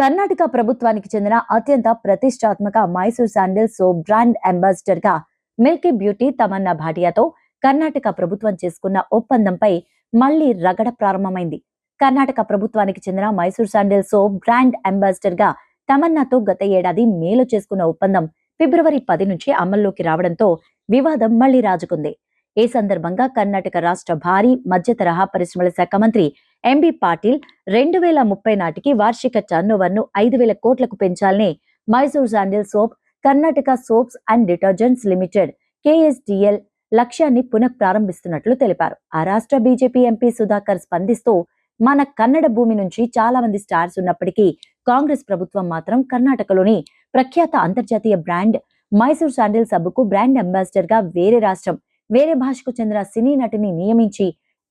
కర్ణాటక ప్రభుత్వానికి చెందిన అత్యంత ప్రతిష్టాత్మక మైసూర్ శాండిల్ సోప్ బ్రాండ్ అంబాసిడర్గా మిల్కీ బ్యూటీ తమన్నా భాటియాతో కర్ణాటక ప్రభుత్వం చేసుకున్న ఒప్పందంపై మళ్ళీ రగడ ప్రారంభమైంది. కర్ణాటక ప్రభుత్వానికి చెందిన మైసూర్ శాండిల్ సోప్ బ్రాండ్ అంబాసిడర్గా తమన్నాతో గత ఏడాది మేలో చేసుకున్న ఒప్పందం ఫిబ్రవరి పది నుంచి అమల్లోకి రావడంతో వివాదం మళ్ళీ రాజుకుంది. ఈ సందర్భంగా కర్ణాటక రాష్ట్ర భారీ మధ్య తరహా పరిశ్రమల శాఖ మంత్రి ఎంబీ పాటిల్ రెండు వేల ముప్పై నాటికి వార్షిక టర్నోవర్ను ఐదు వేల కోట్లకు పెంచాలని Mysore sandal soap Karnataka soaps and detergents limited KSDL లక్ష్యాన్ని పునః ప్రారంభిస్తున్నట్లు తెలిపారు. ఆ రాష్ట్ర బీజేపీ ఎంపీ సుధాకర్ స్పందిస్తూ మన కన్నడ భూమి నుంచి చాలా మంది స్టార్స్ ఉన్నప్పటికీ కాంగ్రెస్ ప్రభుత్వం మాత్రం కర్ణాటకలోని ప్రఖ్యాత అంతర్జాతీయ బ్రాండ్ మైసూర్ శాండిల్ సబ్బుకు బ్రాండ్ అంబాసిడర్గా వేరే రాష్ట్రం వేరే భాషకు చెందిన సినీ నటిని నియమించి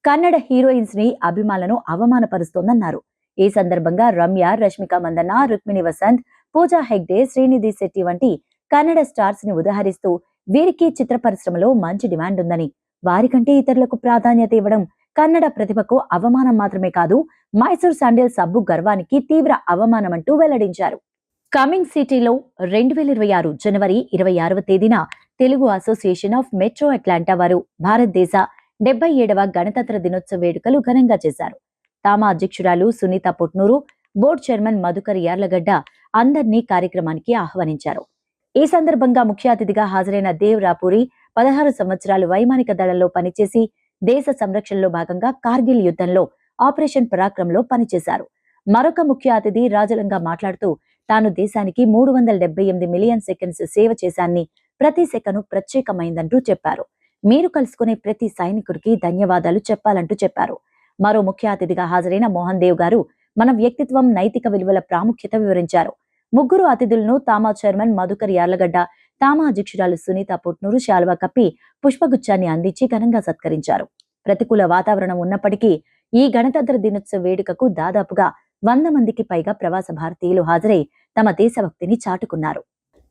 కన్నడ హీరోయిన్స్ని అభిమానులను అవమానపరుస్తోందన్నారు. ఈ సందర్భంగా రమ్య రష్మిక మందన్న రుక్మిణి వసంత్ పూజా హెగ్డే శ్రీనిధి శెట్టి వంటి కన్నడ స్టార్స్ని ఉదహరిస్తూ వీరికి చిత్ర పరిశ్రమలో మంచి డిమాండ్ ఉందని వారికంటే ఇతరులకు ప్రాధాన్యత ఇవ్వడం కన్నడ ప్రతిభకు అవమానం మాత్రమే కాదు మైసూర్ శాండిల్ సబ్బు గర్వానికి తీవ్ర అవమానమంటూ వెల్లడించారు. కమింగ్ సిటీలో రెండు వేల ఇరవై ఆరు జనవరి ఇరవై ఆరవ తేదీన Telugu association of metro Atlanta వారు భారతదేశ డెబ్బై ఏడవ గణతంత్ర దినోత్సవ వేడుకలు ఘనంగా చేశారు. తామ అధ్యక్షురాలు సునీత పుట్నూరు బోర్డు చైర్మన్ మధుకర్ యార్లగడ్డ అందర్నీ కార్యక్రమానికి ఆహ్వానించారు. ఈ సందర్భంగా ముఖ్య అతిథిగా హాజరైన దేవ్ రాపూరి పదహారు సంవత్సరాలు వైమానిక దళంలో పనిచేసి దేశ సంరక్షణలో భాగంగా కార్గిల్ యుద్ధంలో ఆపరేషన్ పరాక్రమ్లో పనిచేశారు. మరొక ముఖ్య అతిథి రాజలంగా మాట్లాడుతూ తాను దేశానికి మూడు వందల డెబ్బై ఎనిమిది మిలియన్ సెకండ్స్ సేవ చేశాన్ని ప్రతి సెకను ప్రత్యేకమైందంటూ చెప్పారు. మీరు కలుసుకునే ప్రతి సైనికుడికి ధన్యవాదాలు చెప్పాలంటూ చెప్పారు. మరో ముఖ్య అతిథిగా హాజరైన మోహన్ దేవ్ గారు మన వ్యక్తిత్వం నైతిక విలువల ప్రాముఖ్యత వివరించారు. ముగ్గురు అతిథులను TAMA chairman Madhukar Yarlagadda TAMA అధ్యక్షురాలు సునీత పుట్నూరు శాల్వా కప్పి పుష్పగుచ్చాన్ని అందించి ఘనంగా సత్కరించారు. ప్రతికూల వాతావరణం ఉన్నప్పటికీ ఈ గణతంత్ర దినోత్సవ వేడుకకు దాదాపుగా వంద మందికి పైగా ప్రవాస భారతీయులు హాజరై తమ దేశభక్తిని చాటుకున్నారు.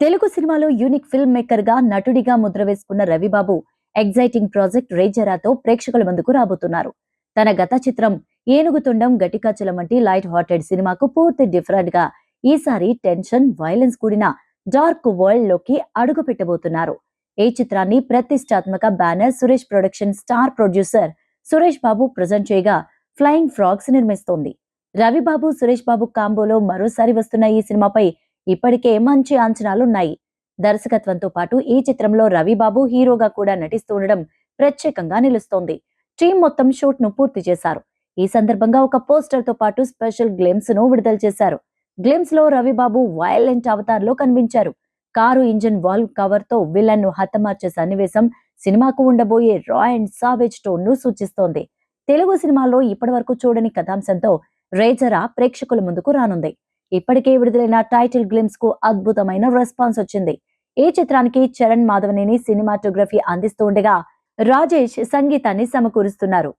తెలుగు సినిమాలో యూనిక్ ఫిల్మ్ మేకర్గా నటుడిగా ముద్ర వేసుకున్న రవిబాబు ఎగ్జైటింగ్ ప్రాజెక్ట్ రేజరాతో ప్రేక్షకుల ముందుకు రాబోతున్నారు. తన గత చిత్రం ఏనుగుతుండం గటికాచలం వంటి లైట్ హార్టెడ్ సినిమాకు పూర్తి డిఫరెంట్గా ఈసారి టెన్షన్ వైలెన్స్ కూడిన డార్క్ వరల్డ్లోకి అడుగు పెట్టబోతున్నారు. ఈ చిత్రాన్ని ప్రతిష్టాత్మక banner Suresh production star producer Suresh Babu present చేయగా ఫ్లయింగ్ ఫ్రాగ్స్ నిర్మిస్తోంది. రవిబాబు సురేష్ బాబు కాంబోలో మరోసారి వస్తున్న ఈ సినిమాపై ఇప్పటికే మంచి అంచనాలున్నాయి. దర్శకత్వంతో పాటు ఈ చిత్రంలో రవిబాబు హీరోగా కూడా నటిస్తూ ఉండడం ప్రత్యేకంగా నిలుస్తోంది. టీం మొత్తం షూట్ను పూర్తి చేశారు. ఈ సందర్భంగా ఒక పోస్టర్తో పాటు స్పెషల్ గ్లిమ్స్ను విడుదల చేశారు. గ్లిమ్స్లో రవిబాబు వైలెంట్ అవతార్లో కనిపించారు. కారు ఇంజిన్ వాల్వ్ కవర్తో విలన్ను హతమార్చే సన్నివేశం సినిమాకు ఉండబోయే రా అండ్ సావేజ్ టోన్ను సూచిస్తోంది. తెలుగు సినిమాలో ఇప్పటివరకు చూడని కథాంశంతో రేజరా ప్రేక్షకుల ముందుకు రానుంది. ఇప్పటికే విడుదలైన టైటిల్ గ్లిమ్స్కు అద్భుతమైన రెస్పాన్స్ వచ్చింది. ఈ చిత్రానికి చరణ్ మాధవనేని సినిమాటోగ్రఫీ అందిస్తుండగా రాజేష్ సంగీతాన్ని సమకూరుస్తున్నారు.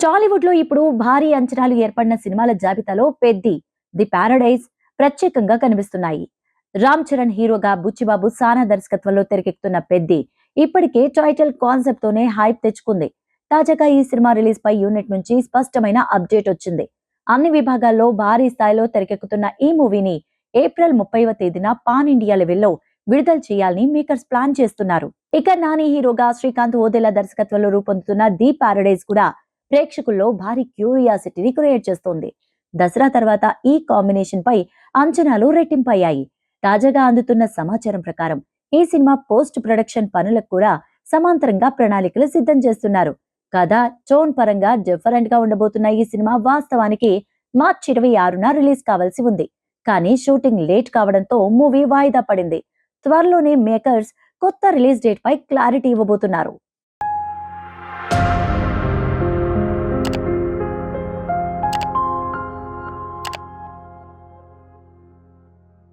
టాలీవుడ్లో ఇప్పుడు భారీ అంచనాలు ఏర్పడిన సినిమాల జాబితాలో పెద్ది ది పారడైజ్ ప్రత్యేకంగా కనిపిస్తున్నాయి. రామ్ చరణ్ హీరోగా బుచ్చిబాబు సానా దర్శకత్వంలో తెరకెక్కుతున్న పెద్ది ఇప్పటికే టైటిల్ కాన్సెప్ట్ తోనే హైప్ తెచ్చుకుంది. తాజాగా ఈ సినిమా రిలీజ్ పై యూనిట్ నుంచి స్పష్టమైన అప్డేట్ వచ్చింది. అన్ని విభాగాల్లో భారీ స్థాయిలో తెరకెక్కుతున్న ఈ మూవీని ఏప్రిల్ ముప్పైవ తేదీన పాన్ ఇండియా లెవెల్లో విడుదల చేయాలని మేకర్స్ ప్లాన్ చేస్తున్నారు. ఇక నాని హీరోగా శ్రీకాంత్ ఓదెల దర్శకత్వంలో రూపొందుతున్న ది పారడైజ్ కూడా ప్రేక్షకుల్లో భారీ క్యూరియాసిటీని క్రియేట్ చేస్తోంది. దసరా తర్వాత ఈ కాంబినేషన్ పై అంచనాలు రెట్టింపయ్యాయి. తాజాగా అందుతున్న సమాచారం ప్రకారం ఈ సినిమా పోస్ట్ ప్రొడక్షన్ పనులకు కూడా సమాంతరంగా ప్రణాళికలు సిద్ధం చేస్తున్నారు. కథ టోన్ పరంగా డిఫరెంట్గా ఉండబోతున్న ఈ సినిమా వాస్తవానికి మార్చి ఇరవై ఆరున రిలీజ్ కావాల్సి ఉంది. కానీ షూటింగ్ లేట్ కావడంతో మూవీ వాయిదా పడింది. త్వరలోనే మేకర్స్ కొత్త రిలీజ్ డేట్ పై క్లారిటీ ఇవ్వబోతున్నారు.